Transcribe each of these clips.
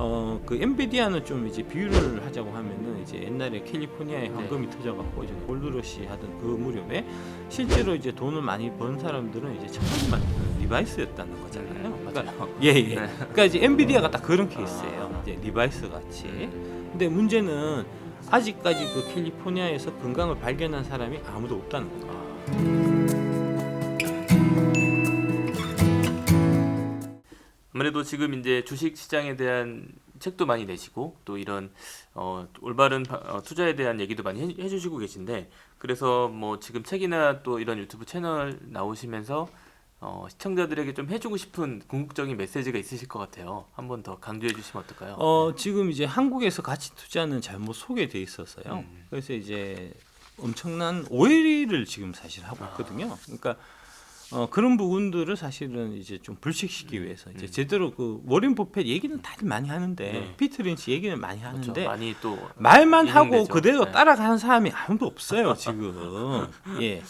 어 그 엔비디아는 좀 이제 비유를 하자고 하면은 이제 옛날에 캘리포니아에 네. 황금이 터져갖고 이제 골드러시 하던 그 무렵에 실제로 이제 돈을 많이 번 사람들은 이제 처음 만든 리바이스였다는 거잖아요. 그러니까 맞아요. 예, 예. 네. 그러니까 이제 엔비디아가 딱 그런 케이스예요. 이제 리바이스 같이. 근데 문제는 아직까지 그 캘리포니아에서 건강을 발견한 사람이 아무도 없다는 거예요. 아무래도 지금 이제 주식 시장에 대한 책도 많이 내시고 또 이런 어, 올바른 바- 어, 투자에 대한 얘기도 많이 해, 해주시고 계신데 그래서 뭐 지금 책이나 또 이런 유튜브 채널 나오시면서 어, 시청자들에게 좀 해주고 싶은 궁극적인 메시지가 있으실 것 같아요. 한 번 더 강조해 주시면 어떨까요? 어, 지금 이제 한국에서 가치 투자는 잘못 소개돼 있었어요. 음. 그래서 이제 엄청난 오해를 지금 사실 하고 아. 있거든요. 그러니까 어, 그런 부분들을 사실은 이제 좀 불식시키기 위해서 이제 음. 제대로 그 워렌 버핏 얘기는 다들 많이 하는데 네. 피트 린치 얘기는 많이 그렇죠. 하는데 많이 또 말만 하고 인용되죠. 그대로 네. 따라가는 사람이 아무도 없어요 지금. 예.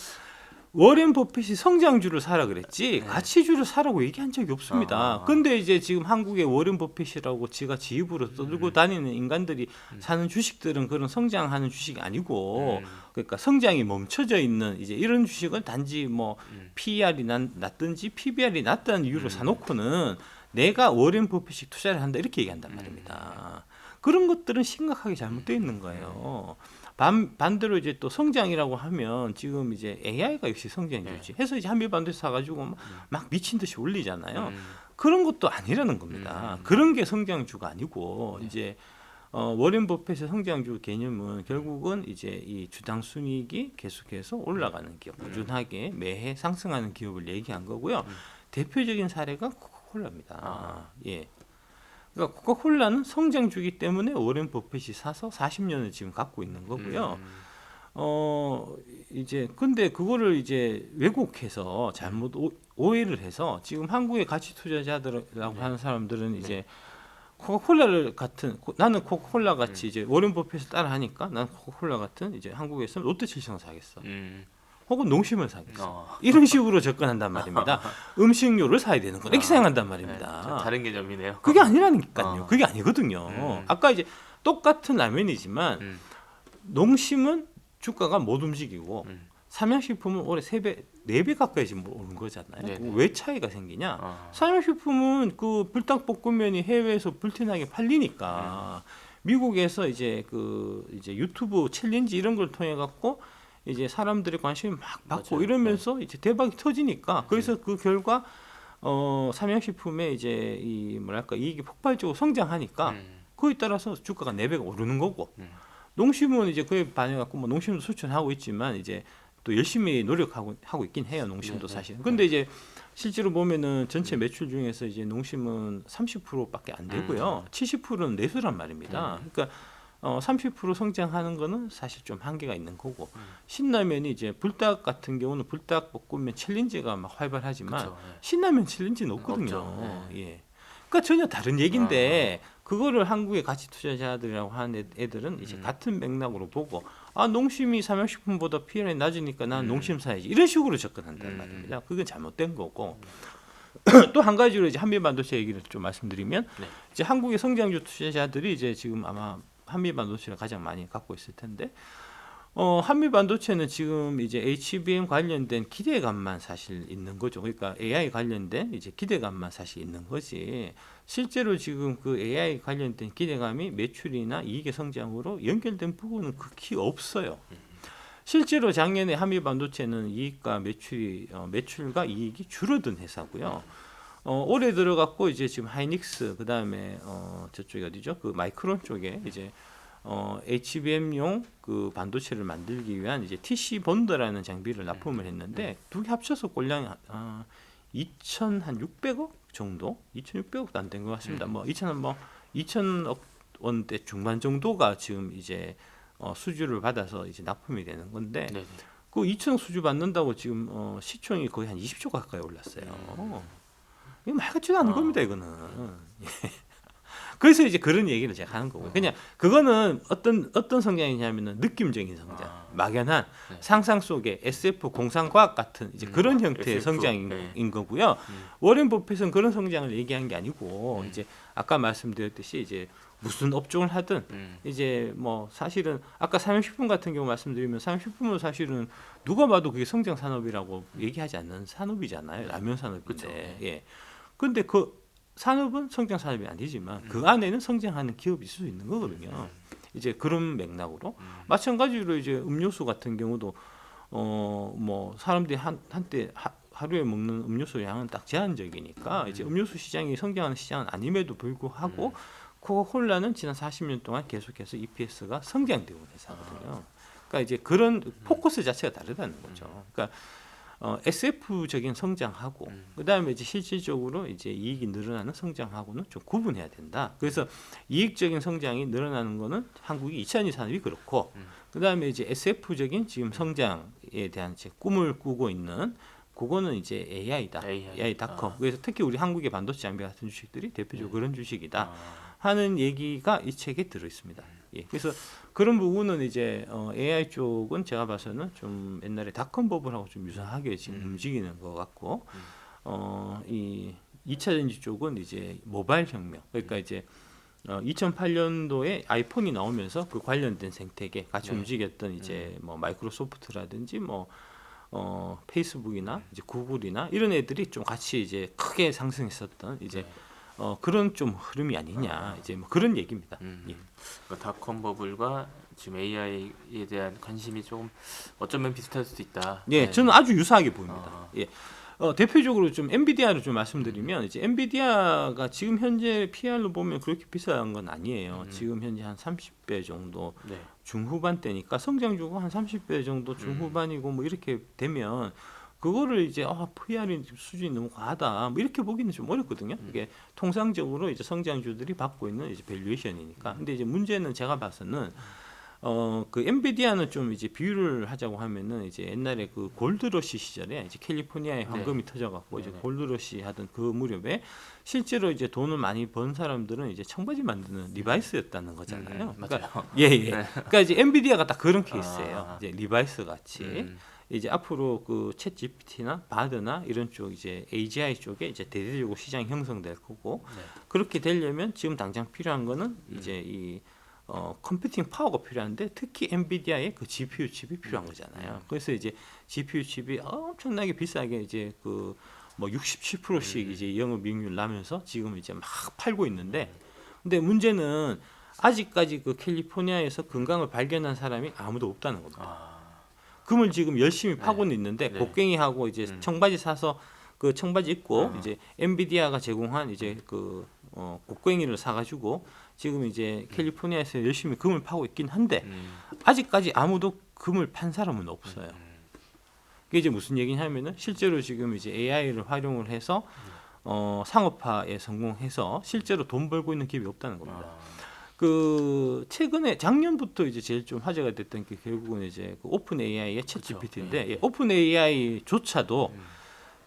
워렌 버핏이 성장주를 사라 그랬지 네. 가치주를 사라고 얘기한 적이 없습니다. 아. 근데 이제 지금 한국의 워렌 버핏이라고 지가 지 입으로 떠들고 음. 다니는 인간들이 사는 주식들은 그런 성장하는 주식이 아니고 음. 그러니까 성장이 멈춰져 있는 이제 이런 주식은 단지 뭐 음. PER이 낮, 낮든지 PBR이 낮다는 이유로 음. 사놓고는 내가 워렌 버핏이 투자를 한다 이렇게 얘기한단 말입니다. 그런 것들은 심각하게 잘못되어 있는 거예요. 반, 반대로 이제 또 성장이라고 하면 지금 이제 AI가 역시 성장주지. 해서 이제 한미반도체 사가지고 막, 막 미친 듯이 올리잖아요. 음. 그런 것도 아니라는 겁니다. 음. 그런 게 성장주가 아니고 네. 이제 어, 워렌 버핏의 성장주 개념은 결국은 이제 이 주당 순이익이 계속해서 올라가는 기업, 꾸준하게 매해 상승하는 기업을 얘기한 거고요. 음. 대표적인 사례가 코카콜라입니다. 아. 예. 그러니까 코카콜라는 성장주기 때문에 워렌 버핏이 사서 40년을 지금 갖고 있는 거고요. 음. 어 이제 근데 그거를 이제 왜곡해서 잘못 오, 오해를 해서 지금 한국의 가치 투자자들이라고 네. 하는 사람들은 이제 코카콜라를 같은 코- 나는 코카콜라 같이 이제 워렌 버핏을 따라 하니까 나는 코카콜라 같은 이제 한국에서 롯데칠성을 사겠어. 음. 혹은 농심을 사겠어. 어. 이런 식으로 접근한단 말입니다. 음식료를 사야 되는 건 이렇게 아, 생각한단 네, 말입니다. 좀 다른 개념이네요. 그게 아니라니까요. 어. 그게 아니거든요. 음. 아까 이제 똑같은 라면이지만 음. 농심은 주가가 못 움직이고 음. 삼양식품은 올해 세 배, 네 배 가까이 지금 오른 거잖아요. 네네. 그거 왜 차이가 생기냐? 어. 삼양식품은 그 불닭볶음면이 해외에서 불티나게 팔리니까 미국에서 이제 그 이제 유튜브 챌린지 이런 걸 통해 갖고 이제 사람들의 관심이 막 받고 맞아요. 이러면서 이제 대박이 터지니까 그래서 그 결과 어 삼양식품의 이제 이 뭐랄까 이익이 폭발적으로 성장하니까 음. 그에 따라서 주가가 네 배가 오르는 거고 음. 농심은 이제 그에 반해갖고 뭐 농심도 수출하고 있지만 이제 또 열심히 노력하고 하고 있긴 해요 농심도 네, 네. 사실. 근데 이제 실제로 보면은 전체 매출 중에서 이제 농심은 30%밖에 안 되고요. 70%는 내수란 말입니다. 음. 그러니까 어, 30% 성장하는 거는 사실 좀 한계가 있는 거고 음. 신라면이 이제 불닭 같은 경우는 불닭 볶음면 챌린지가 막 활발하지만 그쵸, 네. 신라면 챌린지는 없거든요. 네. 예. 그러니까 전혀 다른 얘기인데 그거를 한국의 가치 투자자들이라고 하는 애- 애들은 이제 음. 같은 맥락으로 보고 아 농심이 삼양식품보다 PR이 낮으니까 난 음. 농심 사야지 이런 식으로 접근한단 음. 말입니다. 그건 잘못된 거고 또한 가지로 이제 한미 반도체 얘기를 좀 말씀드리면 네. 이제 한국의 성장주 투자자들이 이제 지금 아마 한미 반도체를 가장 많이 갖고 있을 텐데 어, 한미 반도체는 지금 이제 HBM 관련된 기대감만 사실 있는 거죠. 그러니까 AI 관련된 이제 기대감만 사실 있는 거지. 실제로 지금 그 AI 관련된 기대감이 매출이나 이익의 성장으로 연결된 부분은 극히 없어요. 실제로 작년에 한미 반도체는 이익과 매출이 어, 매출과 이익이 줄어든 회사고요. 어, 올해 들어갔고 이제 지금 하이닉스 그 다음에 어, 저쪽이 어디죠? 그 마이크론 쪽에 이제 어, HBM용 그 반도체를 만들기 위한 이제 TC 본더라는 장비를 납품을 했는데 두개 합쳐서 꼴량이 아, 2,600억 정도, 2,600억도 안 된 것 같습니다. 뭐 2,000원 뭐 2,000억 원대 중반 정도가 지금 이제 어, 수주를 받아서 이제 납품이 되는 건데 네. 네. 그 2천 수주 받는다고 지금 어, 시총이 거의 한 20조 가까이 올랐어요. 이거 말 같지도 않은 아. 겁니다, 이거는. 예. 그래서 이제 그런 얘기를 제가 하는 거고요. 그냥 그거는 어떤 어떤 성장이냐면은 느낌적인 성장, 아. 막연한 네. 상상 속의 SF 공상과학 같은 이제 음, 그런 형태의 SF, 성장인 네. 거고요. 음. 워렌 버핏은 그런 성장을 얘기한 게 아니고 음. 이제 아까 말씀드렸듯이 이제 무슨 업종을 하든 음. 이제 뭐 사실은 아까 삼양식품 같은 경우 말씀드리면 삼양식품은 사실은 누가 봐도 그게 성장 산업이라고 얘기하지 않는 산업이잖아요. 라면 산업인데. 그쵸, 네. 예. 근데 그 산업은 성장 산업이 아니지만 그 안에는 성장하는 기업이 있을 수 있는 거거든요. 이제 그런 맥락으로 음. 마찬가지로 이제 음료수 같은 경우도 어 뭐 사람들이 한 한때 하, 하루에 먹는 음료수 양은 딱 제한적이니까 이제 음료수 시장이 성장하는 시장은 아님에도 불구하고 코카콜라는 지난 40년 동안 계속해서 EPS가 성장되고 있는 회사거든요. 그러니까 이제 그런 포커스 자체가 다르다는 거죠. 그러니까 어, SF적인 성장하고 음. 그다음에 이제 실질적으로 이제 이익이 늘어나는 성장하고는 좀 구분해야 된다. 그래서 이익적인 성장이 늘어나는 거는 한국이 2002 산업이 그렇고 음. 그다음에 이제 SF적인 지금 성장에 대한 제 꿈을 꾸고 있는 그거는 이제 AI다. AI. AI.com. 아. 그래서 특히 우리 한국의 반도체 장비 같은 주식들이 대표적으로 그런 주식이다. 아. 하는 얘기가 이 책에 들어 있습니다. 예. 그래서 그런 부분은 이제 어, AI 쪽은 제가 봐서는 좀 옛날에 닷컴 버블하고 좀 유사하게 지금 음. 움직이는 것 같고 음. 어, 이 2차 전지 쪽은 이제 모바일 혁명. 그러니까 음. 이제 어, 2008년도에 아이폰이 나오면서 그 관련된 생태계 같이 네. 움직였던 이제 뭐 마이크로소프트라든지 뭐 어, 페이스북이나 이제 구글이나 이런 애들이 좀 같이 이제 크게 상승했었던 이제 네. 어, 그런 좀 흐름이 아니냐 이제 뭐 그런 얘기입니다. 음. 예. 그러니까 닷컴 버블과 지금 AI에 대한 관심이 조금 어쩌면 비슷할 수도 있다. 예, 네. 저는 아주 유사하게 보입니다. 아. 예. 어, 대표적으로 좀 엔비디아를 좀 말씀드리면 이제 엔비디아가 지금 현재 PR로 보면 그렇게 비싼 건 아니에요. 음. 지금 현재 한 30배 정도 네. 중후반대니까 성장주가 한 30배 정도 중후반이고 뭐 이렇게 되면 그거를 이제 아 PR이 수준이 너무 과하다 뭐 이렇게 보기는 좀 어렵거든요. 이게 통상적으로 이제 성장주들이 받고 있는 이제 밸류에이션이니까. 근데 이제 문제는 제가 봐서는 어그 엔비디아는 좀 이제 비유를 하자고 하면은 이제 옛날에 그 골드러시 시절에 이제 캘리포니아에 황금이 터져갖고 이제. 골드러시 하던 그 무렵에 실제로 이제 돈을 많이 번 사람들은 이제 청바지 만드는 리바이스였다는 거잖아요. 음, 그러니까 맞아요. 예, 예. 그러니까 이제 엔비디아가 딱 그런 케이스예요. 아. 이제 리바이스 같이 음. 이제 앞으로 그챗 GPT나 바드나 이런 쪽 이제 AGI 쪽에 이제 대대적으로 시장이 형성될 거고 네. 그렇게 되려면 지금 당장 필요한 거는 음. 이제 이 어, 컴퓨팅 파워가 필요한데 특히 엔비디아의 그 GPU 칩이 필요한 거잖아요. 그래서 이제 GPU 칩이 엄청나게 비싸게 이제 그 뭐 67%씩 음. 이제 영업 이익률 나면서 지금 이제 막 팔고 있는데 근데 문제는 아직까지 그 캘리포니아에서 건강을 발견한 사람이 아무도 없다는 겁니다. 아. 금을 지금 열심히 네. 파고는 있는데 네. 곡괭이하고 이제 음. 청바지 사서 그 청바지 입고 아. 이제 엔비디아가 제공한 이제 그 어, 곡괭이를 사가지고 지금 이제 캘리포니아에서 열심히 금을 파고 있긴 한데 음. 아직까지 아무도 금을 판 사람은 없어요. 음. 그게 이제 무슨 얘기냐면은 실제로 지금 이제 AI를 활용을 해서 어, 상업화에 성공해서 실제로 돈 벌고 있는 기업이 없다는 겁니다. 아. 그 최근에 작년부터 이제 제일 좀 화제가 됐던 게 결국은 이제 그 오픈 AI의 챗. GPT인데 예, 오픈 AI조차도 음.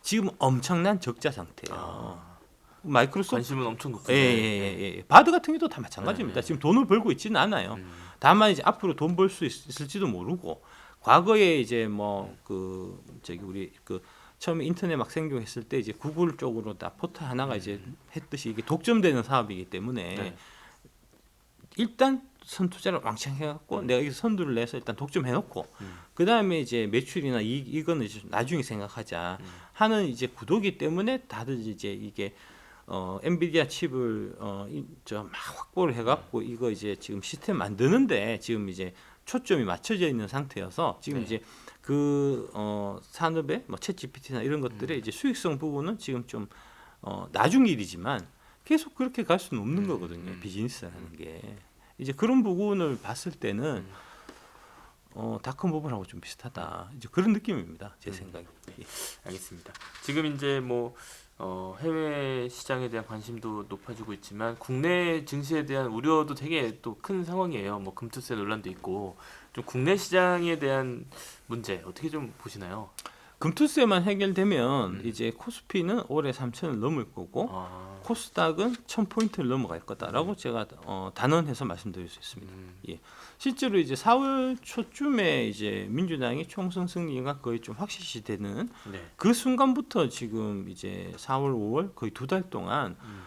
지금 엄청난 적자 상태예요. 아. 마이크로소프트 관심은 엄청 높군요. 예예예 예, 예. 바드 같은 경우도 다 마찬가지입니다. 네, 네. 지금 돈을 벌고 있지는 않아요. 음. 다만 이제 앞으로 돈 벌 수 있을지도 모르고 과거에 이제 뭐 그 저기 우리 그 처음에 인터넷 막 생겨했을 때 이제 구글 쪽으로 다 포털 하나가 이제 했듯이 이게 독점되는 사업이기 때문에 네. 일단 선 투자를 왕창 해갖고 내가 여기서 선두를 내서 일단 독점해놓고 음. 그 다음에 이제 매출이나 이익 이거는 이제 나중에 생각하자 음. 하는 이제 구도기 때문에 다들 이제 이게 어 엔비디아 칩을 어저막 확보를 해갖고 이거 이제 지금 시스템 만드는데 지금 이제 초점이 맞춰져 있는 상태여서 지금 네. 이제 그 어 산업의 뭐챗 GPT나 이런 것들의 이제 수익성 부분은 지금 좀 어 나중 일이지만 계속 그렇게 갈 수는 없는 음, 거거든요 음. 비즈니스라는 게 이제 그런 부분을 봤을 때는 음. 어 다큰 부분하고 좀 비슷하다 이제 그런 느낌입니다 제 음. 생각이 예. 알겠습니다. 지금 이제 뭐 어, 해외 시장에 대한 관심도 높아지고 있지만 국내 증시에 대한 우려도 되게 또 큰 상황이에요. 뭐 금투세 논란도 있고 좀 국내 시장에 대한 문제 어떻게 좀 보시나요? 금투세만 해결되면 음. 이제 코스피는 올해 3천을 넘을 거고 아, 코스닥은 1000포인트를 넘어갈 거다라고 제가 어, 단언해서 말씀드릴 수 있습니다. 음, 실제로 이제 4월 초쯤에 이제 민주당이 총선 승리가 거의 좀 확실시 되는 네. 그 순간부터 지금 이제 4월, 5월 거의 두 달 동안 음,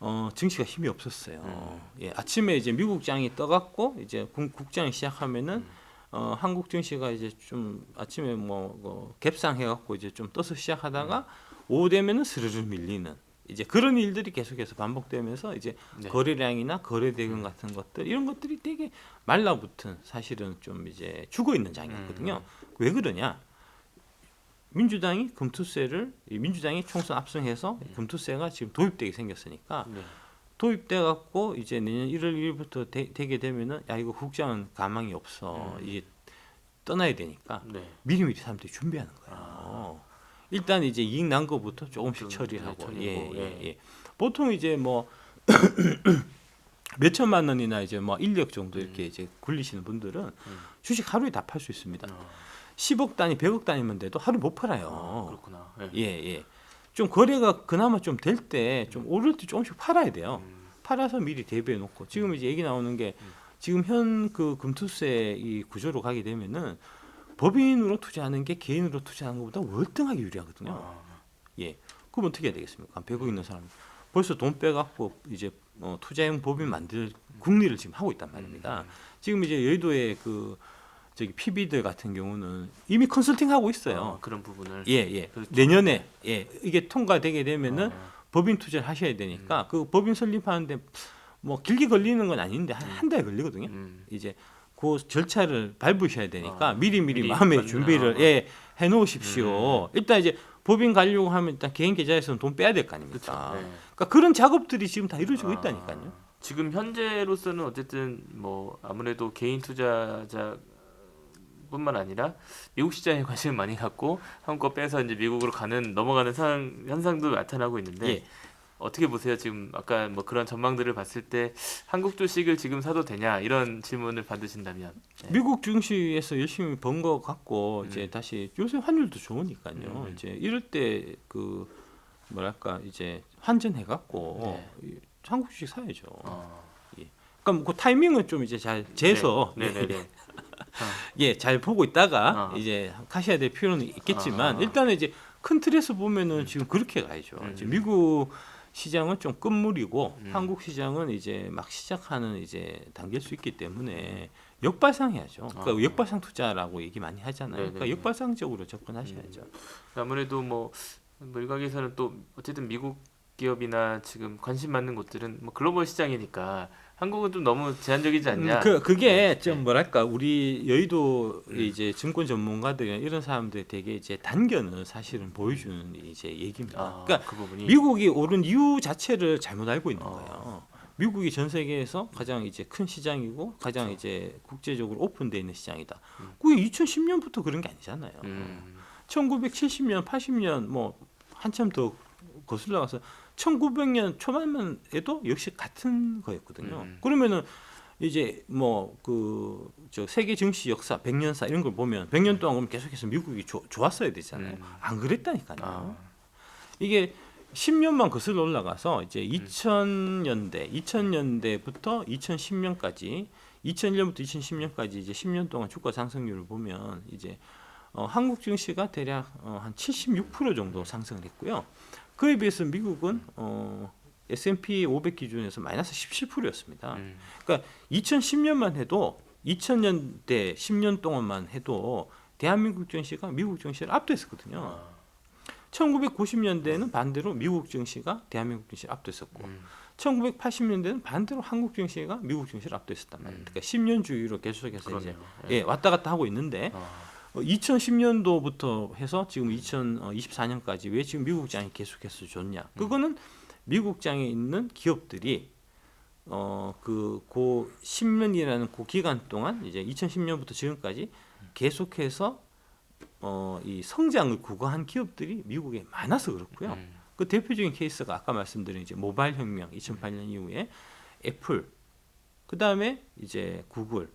어, 증시가 힘이 없었어요. 음. 예, 아침에 이제 미국장이 떠갖고 이제 국- 국장이 시작하면은 음. 어, 한국 증시가 이제 좀 아침에 뭐, 뭐 갭상해갖고 이제 좀 떠서 시작하다가 음. 오후 되면은 스르르 밀리는 이제 그런 일들이 계속해서 반복되면서 이제 네. 거래량이나 거래 대금 같은 것들 이런 것들이 되게 말라붙은 사실은 좀 이제 죽어 있는 장이었거든요. 음. 왜 그러냐? 민주당이 금투세를 이 민주당이 총선 압승해서 음. 금투세가 지금 도입되게 생겼으니까 네. 도입돼 갖고 이제 내년 1월 1일부터 되, 게 되면은 야 이거 국장은 가망이 없어 음. 이게 떠나야 되니까 네. 미리미리 사람들이 준비하는 거예요. 일단 이제 이익 난 거부터 조금씩 좀, 처리를 네, 하고 처리하고, 예, 예, 예. 예. 보통 이제 뭐 몇 천만 원이나 이제 뭐 1억 정도 이렇게 이제 굴리시는 분들은 음. 주식 하루에 다 팔 수 있습니다. 아, 10억 단위, 100억 단위면 돼도 하루 못 아, 팔아요. 그렇구나. 네. 예, 예. 좀 거래가 그나마 좀 될 때 좀 오를 때 조금씩 팔아야 돼요. 음, 팔아서 미리 대비해 놓고 지금 이제 얘기 나오는 게 지금 현 그 금투세 이 구조로 가게 되면은 법인으로 투자하는 게 개인으로 투자하는 것보다 월등하게 유리하거든요. 아, 예. 그럼 어떻게 해야 되겠습니까? 한 100억 있는 사람 벌써 돈 빼갖고 이제 어, 투자형 법인 만들 국리를 지금 하고 있단 말입니다. 지금 이제 여의도의 그 저기 PB들 같은 경우는 이미 컨설팅 하고 있어요. 아, 그런 부분을. 예, 예. 그렇죠. 내년에 예 이게 통과되게 되면은 아, 법인 투자를 하셔야 되니까 그 법인 설립하는데 뭐 길게 걸리는 건 아닌데 한 한 달 걸리거든요. 음, 이제 그 절차를 밟으셔야 되니까 아, 미리 미리 미리 마음의? 준비를 아. 음. 예 해 놓으십시오. 일단 이제 법인 가려고 하면 일단 개인 계좌에서는 돈 빼야 될거 그렇죠. 아닙니까? 네. 그러니까 그런 작업들이 지금 다 이루어지고 아, 있다니까요. 지금 현재로서는 어쨌든 뭐 아무래도 개인 투자자 뿐만 아니라 미국 시장에 관심을 많이 갖고 한국 거 빼서 이제 미국으로 가는 넘어가는 상황 현상도 나타나고 있는데 예. 어떻게 보세요? 지금 아까 뭐 그런 전망들을 봤을 때 한국 주식을 지금 사도 되냐 이런 질문을 받으신다면 네. 미국 증시에서 열심히 번거 갖고 이제 음. 다시 요새 환율도 좋으니까요. 음. 이제 이럴 때 그 뭐랄까 이제 환전해 갖고 네. 한국 주식 사야죠. 어, 그러니까 그 타이밍은 좀 이제 잘 재서 네, 네, 네. 예, 잘 보고 있다가 아. 이제 가셔야 될 필요는 있겠지만 아. 일단은 이제 큰 틀에서 보면은 지금 그렇게 가야죠. 음. 이제 미국 시장은 좀 끝물이고 음. 한국 시장은 이제 막 시작하는 이제 단계일 수 있기 때문에 역발상해야죠. 그러니까 아. 역발상 투자라고 얘기 많이 하잖아요. 네네네. 그러니까 역발상적으로 접근하셔야죠. 아무래도 뭐, 뭐 일각에서는 또 어쨌든 미국 기업이나 지금 관심 많는 곳들은 뭐 글로벌 시장이니까 한국은 좀 너무 제한적이지 않냐? 음, 그 그게 네. 좀 뭐랄까 우리 여의도 음. 이제 증권 전문가들이나 이런 사람들 되게 이제 단견을 사실은 보여주는 이제 얘기입니다. 아, 그러니까 그 부분이 미국이 오른 이유 자체를 잘못 알고 있는 어. 거예요. 미국이 전 세계에서 가장 이제 큰 시장이고 가장 이제 국제적으로 오픈돼 있는 시장이다. 그렇죠. 음. 그게 2010년부터 그런 게 아니잖아요. 음, 1970년, 80년 뭐 한참 더 거슬러 가서 1900년 초반만 해도 역시 같은 거였거든요. 음. 그러면은 이제 뭐 그 저 세계 증시 역사 100년사 이런 걸 보면 100년 동안 그럼 계속해서 미국이 조- 좋았어야 되잖아요. 음. 안 그랬다니까요. 아, 이게 10년만 거슬러 올라가서 이제 2000년대, 2000년대부터 2010년까지 2001년부터 2010년까지 이제 10년 동안 주가 상승률을 보면 이제 어, 한국 증시가 대략 어, 한 76% 정도 상승을 했고요. 그에 비해서 미국은 어, S&P 500 기준에서 마이너스 17%였습니다. 음, 그러니까 2010년만 해도 2000년대 10년 동안만 해도 대한민국 증시가 미국 증시를 압도했었거든요. 아, 1990년대에는 반대로 미국 증시가 대한민국 증시를 압도했었고 음, 1980년대는 반대로 한국 증시가 미국 증시를 압도했었단 말이에요. 음. 그러니까 10년 주의로 계속해서 이제 그러네요. 예, 왔다 갔다 하고 있는데 아, 어, 2010년도부터 해서 지금 2024년까지 왜 지금 미국장이 계속해서 좋냐? 그거는 미국장에 있는 기업들이 어그고 10년이라는 그 기간 동안 이제 2010년부터 지금까지 계속해서 어이 성장을 구가한 기업들이 미국에 많아서 그렇고요. 음, 그 대표적인 케이스가 아까 말씀드린 이제 모바일 혁명 2008년 이후에 애플, 그 다음에 이제 구글,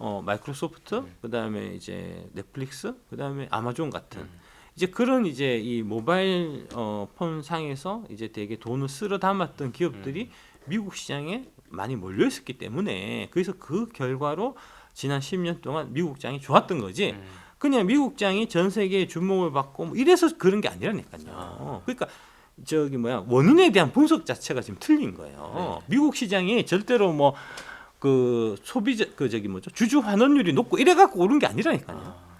어 마이크로소프트, 음. 그 다음에 이제 넷플릭스, 그 다음에 아마존 같은 음. 이제 그런 이제 이 모바일 어, 폰 상에서 이제 되게 돈을 쓸어 담았던 기업들이 미국 시장에 많이 몰려 있었기 때문에 그래서 그 결과로 지난 10년 동안 미국장이 좋았던 거지. 음. 그냥 미국장이 전 세계에 주목을 받고 뭐 이래서 그런 게 아니라니까요. 아. 그러니까 저기 뭐야 원인에 대한 분석 자체가 지금 틀린 거예요. 네. 미국 시장이 절대로 뭐 그 소비자 그 저기 뭐죠 주주 환원율이 높고 이래 갖고 오른 게 아니라니까요. 아,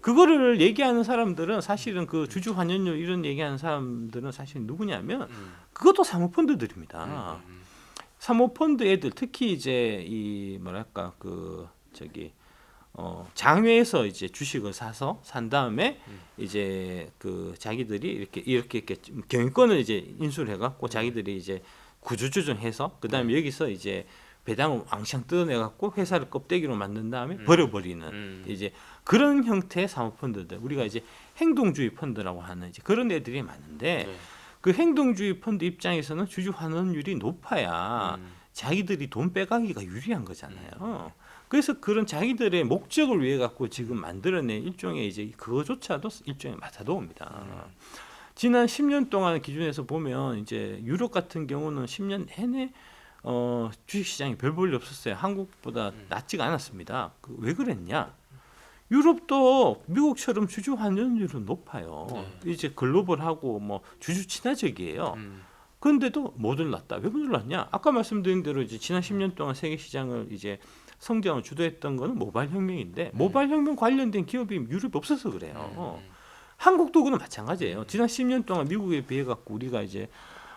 그거를 얘기하는 사람들은 사실은 그 주주 환원율 이런 얘기하는 사람들은 사실 누구냐면 음. 그것도 사모펀드들입니다. 음, 음, 사모펀드 애들 특히 이제 이 뭐랄까 그 저기 어 장외에서 이제 주식을 사서 산 다음에 음. 이제 그 자기들이 이렇게 이렇게 이렇게 좀 경영권을 이제 인수를 해갖고 자기들이 이제 구조조정해서 그 다음에 여기서 이제 배당을 왕창 뜯어내갖고 회사를 껍데기로 만든 다음에 음. 버려버리는 음. 이제 그런 형태의 사모펀드들 우리가 이제 행동주의 펀드라고 하는 이제 그런 애들이 많은데 네. 그 행동주의 펀드 입장에서는 주주 환원율이 높아야 음. 자기들이 돈 빼가기가 유리한 거잖아요. 그래서 그런 자기들의 목적을 위해 갖고 지금 만들어낸 일종의 이제 그거조차도 일종의 마사도입니다. 음. 지난 10년 동안 기준에서 보면 이제 유럽 같은 경우는 10년 내내 어, 주식시장이 별 볼일 없었어요. 한국보다 음. 낮지가 않았습니다. 그 왜 그랬냐? 유럽도 미국처럼 주주 환원율은 높아요. 네. 이제 글로벌하고 뭐 주주 친화적이에요. 음. 그런데도 못 올랐다. 왜 못 올랐냐? 아까 말씀드린 대로 이제 지난 10년 동안 세계 시장을 이제 성장을 주도했던 거는 모바일 혁명인데 모바일 혁명 관련된 기업이 유럽에 없어서 그래요. 음. 한국도 그는 마찬가지예요. 지난 10년 동안 미국에 비해 갖고 우리가 이제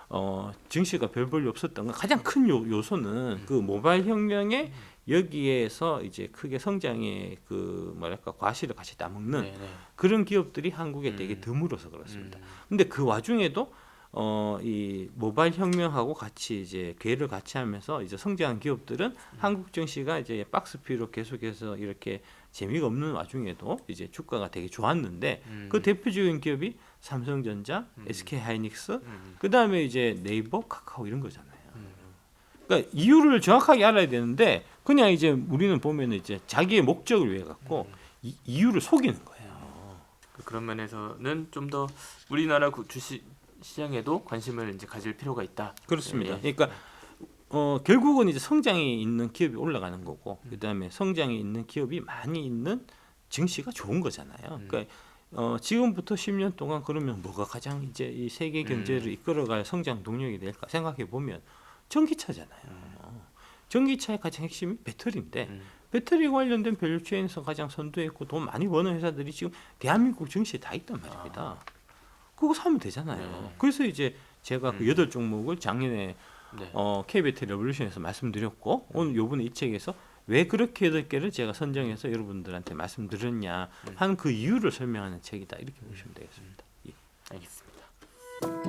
어, 증시가 별 볼일 없었던 건 가장 큰 요, 요소는 그 모바일 혁명에 여기에서 이제 크게 성장의 그 뭐랄까 과실을 같이 따먹는 네, 네. 그런 기업들이 한국에 되게 음. 드물어서 그렇습니다. 음. 근데 그 와중에도 어, 이 모바일 혁명하고 같이 이제 궤를 같이 하면서 이제 성장한 기업들은 한국 증시가 이제 박스피로 계속해서 이렇게 재미가 없는 와중에도 이제 주가가 되게 좋았는데 음. 그 대표적인 기업이 삼성전자, 음. SK 하이닉스, 음. 그 다음에 이제 네이버, 카카오 이런 거잖아요. 음. 그러니까 이유를 정확하게 알아야 되는데 그냥 이제 우리는 보면 이제 자기의 목적을 위해 갖고 음. 이, 이유를 속이는 거예요. 그- 그런 면에서는 좀 더 우리나라 구- 주식 시장에도 관심을 이제 가질 필요가 있다. 그렇습니다. 예. 그러니까 어, 결국은 이제 성장이 있는 기업이 올라가는 거고 음. 그다음에 성장이 있는 기업이 많이 있는 증시가 좋은 거잖아요. 음. 그러니까 어, 지금부터 10년 동안 그러면 뭐가 가장 이제 이 세계 경제를 음. 이끌어갈 성장 동력이 될까 생각해 보면 전기차잖아요. 전기차의 가장 핵심이 배터리인데 음. 배터리 관련된 밸류체인에서 가장 선두했고 돈 많이 버는 회사들이 지금 대한민국 증시에 다 있단 말입니다. 그거 사면 되잖아요. 아. 네. 그래서 이제 제가 그 음. 여덟 종목을 작년에 네. 어, K배터리 레볼루션에서 말씀드렸고 오늘 요번에 이 책에서 왜 그렇게 여덟 개를 제가 선정해서 여러분들한테 말씀드렸냐 음. 하는 그 이유를 설명하는 책이다 이렇게 보시면 되겠습니다. 예. 알겠습니다.